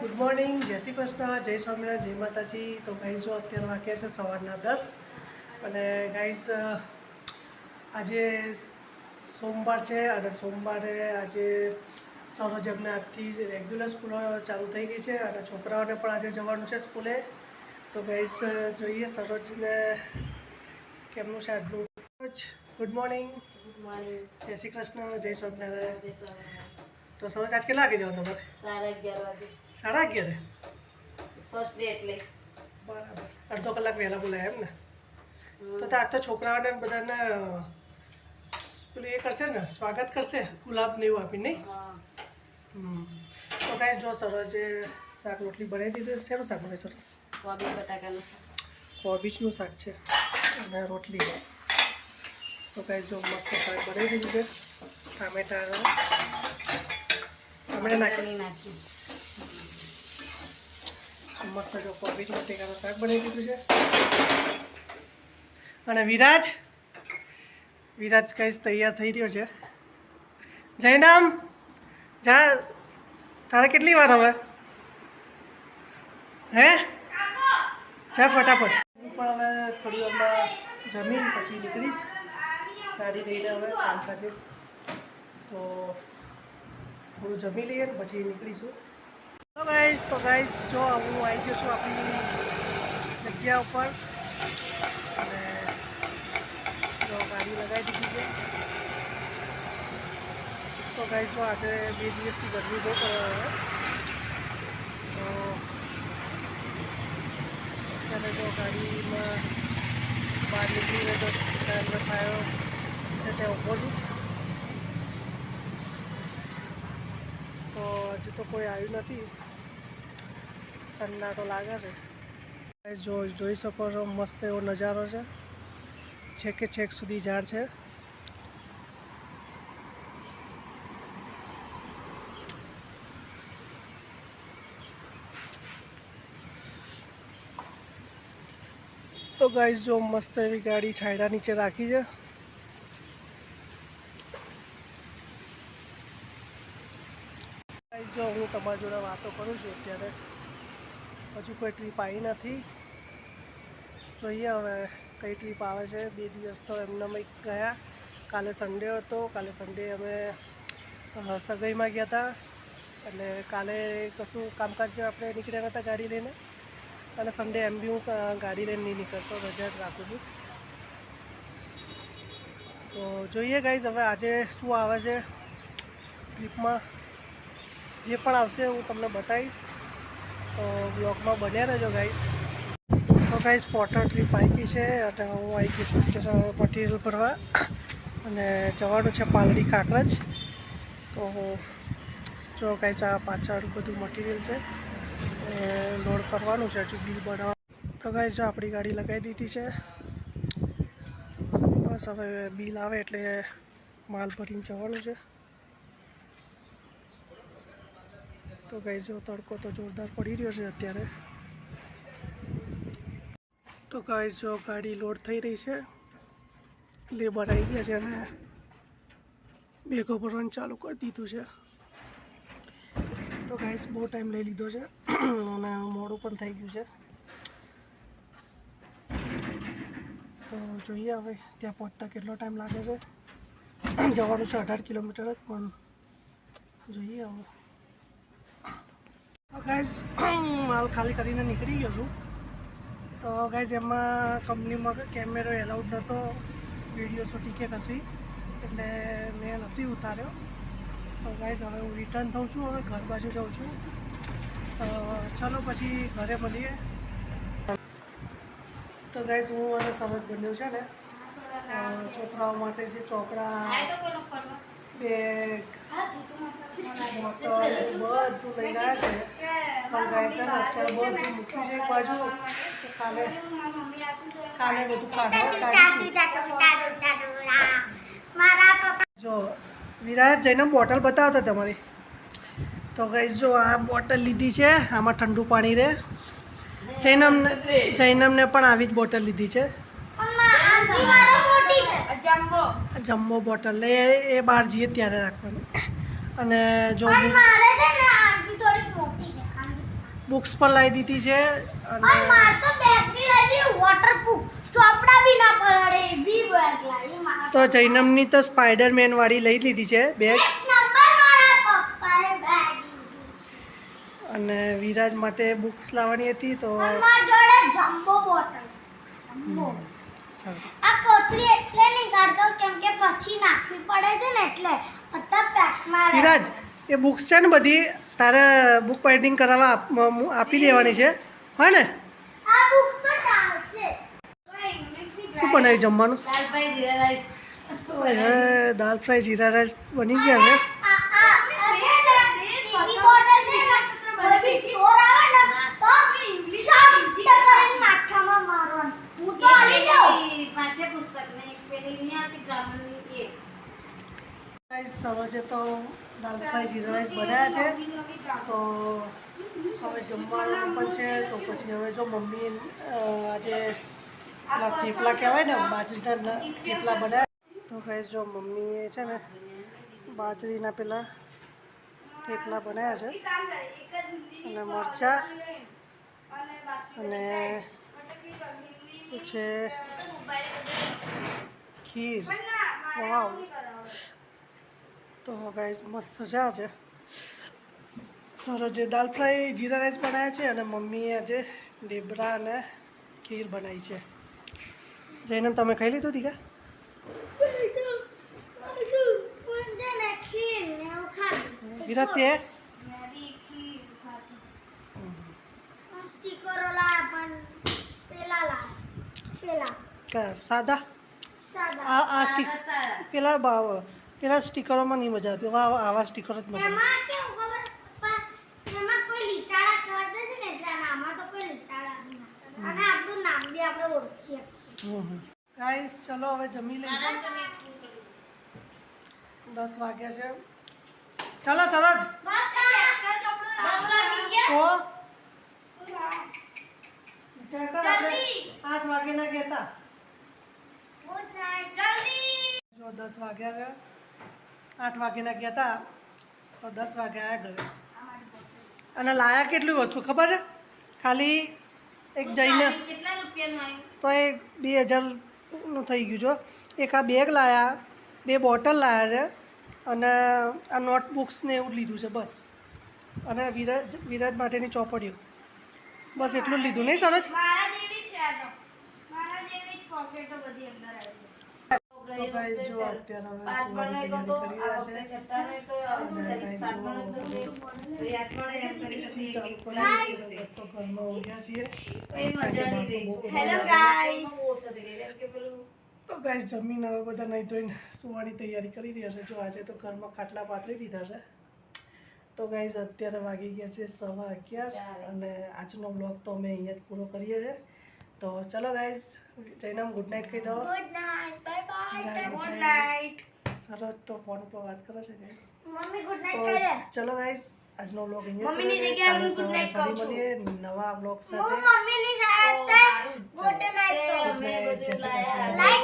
Good morning જય શ્રી કૃષ્ણ જય સ્વામિનારાયણ જય માતાજી. તો ગાઈઝ જો અત્યારે વાગ્યા છે સવારના દસ અને ગાઈઝ આજે સોમવાર છે અને સોમવારે આજે સરોજમને આજથી રેગ્યુલર સ્કૂલો ચાલુ થઈ ગઈ છે અને છોકરાઓને પણ આજે જવાનું છે સ્કૂલે. તો ગાઈઝ જોઈએ સરોજને કેમનું છે આજનું. ગુડ મોર્નિંગ ગુડ મોર્નિંગ જય શ્રી કૃષ્ણ જય સ્વામિનારાયણ. જય સ્વામિનારાયણ. તો સરોજ આજ કેટલા વાગે જવાનું તમારે? સાડા અગિયાર વાગે. સાડા અગિયારે? ફર્સ્ટ ડે એટલે. બરાબર. અડધો કલાક વહેલા બોલાય એમ ને? તો આજ તો છોકરાઓને બધાને પેલું એ કરશે ને સ્વાગત કરશે ગુલાબ ને એવું આપીને નહીં. તો કાંઈ જો સરોજે શાક રોટલી બનાવી દીધું શેનું શાક બને સર કોબી બટાકાનું. કોબીજનું શાક છે અને રોટલી તો કાંઈ જો મસ્ત શાક બનાવી દીધું છે. ટામેટા ટામેટા નાખી નાખી મસ્ત જો કોબીજ બટેકાનું શાક બનાવી દીધું છે. અને વિરાજ વિરાજ કઈ તૈયાર થઈ રહ્યો છે. જયનામ જા તારે કેટલી વાર હવે? હે? જા ફટાફટ. હું પણ હવે થોડી વારમાં જમીન પછી નીકળીશ. ગાડી લઈને હવે કામકાજે તો થોડું જમી લઈએ ને પછી નીકળીશું. તો ગાઈશ તો ગાઈશ જો હું આવી ગયો છું આપણી જગ્યા ઉપર. અને જો ગાડી લગાવી દીધી છે. તો ગાઈશ જો આજે બે દિવસથી ગરમી બહુ તો અત્યારે જો ગાડીમાં બહાર નીકળીને તો ટાઈમનો છાયો છે તે ઊભો છું તો હજુ તો કોઈ આવ્યું નથી. સન્નાટો લાગે છે. જો જોઈ શકો છો, મસ્ત એવો નજારો છે. છેકે છેક સુધી ઝાડ છે. તો ગાઈઝ જો મસ્ત એવી ગાડી છાયડા નીચે રાખી છે. જો હું તમારી જોડે વાતો કરું છું અત્યારે, હજુ કોઈ ટ્રીપ આવી નથી. જોઈએ હવે કઈ ટ્રીપ આવે છે. બે દિવસ તો એમને ગયા. કાલે સન્ડે હતો. કાલે સન્ડે અમે સગાઈમાં ગયા હતા. એટલે કાલે કશું કામકાજ આપણે નીકળ્યા નહોતા ગાડી લઈને. અને સન્ડે એમ બી હું ગાડી લઈને નહીં નીકળતો. રજા જ રાખું છું. તો જોઈએ ગાઈઝ હવે આજે શું આવે છે ટ્રીપમાં જે પણ આવશે હું તમને બતાવીશ. તો બ્લોગમાં બન્યા રહેજો ગાઈશ તો ગાઈશ પોટર ટ્રીપ આવી છે અને હું આવી ગઈ છું અત્યારે મટીરિયલ ભરવા. અને જવાનું છે પાલડી કાંકરજ. તો જો ગાઈશ આ પાછળ બધું મટીરિયલ છે. લોડ કરવાનું છે, હજુ બિલ બનાવવા તો ગાઈશ આપણી ગાડી લગાવી દીધી છે. બસ હવે બિલ આવે એટલે માલ ભરીને જવાનું છે. તો ગઈ જો તડકો તો જોરદાર પડી રહ્યો છે અત્યારે. તો ગાય જો ગાડી લોડ થઈ રહી છે. લેબર આવી ગયા છે અને બેગો ભરવાનું ચાલુ કરી દીધું છે. તો ગાઈસ બહુ ટાઈમ લઈ લીધો છે અને મોડું પણ થઈ ગયું છે. તો જોઈએ હવે ત્યાં પહોંચતા કેટલો ટાઈમ લાગે છે. જવાનું છે અઢાર કિલોમીટર જ, પણ જોઈએ હવે. ગાઈઝ માલ ખાલી કરીને નીકળી ગયો છું. તો ગાઈઝ એમાં કંપનીમાં કેમેરો એલાઉડ નહોતો વીડિયો શૂટિંગ કે કશું એટલે મેં નથી ઉતાર્યો. તો ગાઈઝ હવે હું રિટર્ન થઉં છું હવે ઘર બાજુ જાઉં છું. તો ચાલો પછી ઘરે મળીએ. તો ગાઈઝ હું અને સરસ બન્યું છે ને છોકરાઓ માટે જે ચોપડા બેગ બોટલ બધું લઈને આવ્યા છે. પણ ગાય છે ને અત્યારે બધું મૂક્યું છે એક બાજુ કાલે કાલે બધું કાઢો જો વિરાજ જઈને બોટલ બતાવતો તમારી. તો ગઈશ જો આ બોટલ લીધી છે આમાં ઠંડુ પાણી રહે જૈનમને જૈનમને પણ આવી જ બોટલ લીધી છે. જમ્બો બોટલ એ એ બહાર જઈએ ત્યારે રાખવાની. અને જો બુક્સ બુક્સ પણ લાવી દીધી છે અને તો જૈનમની તો સ્પાઈડરમેન વાળી લઈ લીધી છે બેગ અને વિરાજ માટે બુક્સ લાવવાની હતી તો વિરાજ એ બુક્સ છે ને બધી તારે બુક પેન્ટિંગ કરાવવા આપી દેવાની છે. હોય ને? શું બનાવ્યું જમવાનું? Dal fry jeera rice. હવે દાલ ફ્રાય જીરા રાઈસ બની ગયા હવે આ આ આ છે ને ટીવી બોટલ છે ને કોઈ બી ચોર આવે ને તો સાફ કરીને માથામાં મારવાનું હું તો આવી જાઉં પાઠ્યપુસ્તક ને પેલી નહીં આવતી ગ્રામરની એ ગાઈસ સવાજે તો દાલ ફ્રાય જીરા રાઈસ બનાવ્યા છે. તો હવે જમવાનું પણ છે તો પછી હવે જો મમ્મી આજે પેલા થેપલા કહેવાય ને બાજરીના થેપલા બનાવ્યા તો ગાઈસ જો મમ્મીએ છે ને બાજરીના પેલા થેપલા બનાવ્યા છે. અને મરચાં અને શું છે? ખીર. વાવ. તો ગાઈસ મસ્ત છે આજે સરોજે દાલ ફ્રાય જીરા રાઈસ બનાવ્યા છે અને મમ્મીએ આજે ઢેબરા અને ખીર બનાવી છે. જઈને તમે ખાઈ લીધું દીકા વિરાટ તે સાદા. આ આ સ્ટીક પેલા પેલા સ્ટીકરોમાં નહીં મજા આવતી. આવા આવા સ્ટીકર જ મજા ને ના ગાઈસ ચલો હવે જમી લઈશું દસ વાગ્યા છે. ચલો સરસ. આઠ વાગ્યાના કહેતા. ગુડ જો દસ વાગ્યા છે. આઠ વાગ્યાના ગયા હતા તો દસ વાગ્યા આવ્યા ઘરે. અને લાયા કેટલી વસ્તુ ખબર છે? ખાલી એક જઈને તો એ બે હજારનું થઈ ગયું જો. એક આ બેગ લાયા બે બોટલ લાયા છે અને આ નોટબુક્સ ને એવું લીધું છે બસ. અને વિરાજ વિરાજ માટેની ચોપડીઓ. બસ એટલું લીધું નહીં સરસ? મારા જેવી છે આ તો. મારા જેવી જ પોકેટો બધી અંદર આવી જો અત્યારે કરી તો ઘરમાં ઊંઘ્યા છીએ. ગાઈસ જમીન હવે બધા નહીં ધોઈને સુવાની તૈયારી કરી રહ્યા છે. જો આજે તો ઘરમાં ખાટલા પાથરી દીધા છે. તો ગાઈસ અત્યારે વાગી ગયા છે સવા અગિયાર અને આજનો બ્લોગ તો અમે અહીંયા જ પૂરો કરીએ છીએ. તો ચલો ગાઈઝ જૈનમ ગુડ નાઇટ કહી દો. Good night good. નાઇટ સરસ તો ફોન પર વાત કરે છે ગાઈસ મમ્મી ગુડ નાઇટ કરે ચલો ગાઈસ આજનો બ્લોગ અહીંયા પૂરો કરીએ. જગ્યાએ હું night સવારે કહું છું. નવા બ્લોગ હું સાથે મમ્મીની સાથે ગુડ નાઇટ કહું કૃષ્ણ. લાઈક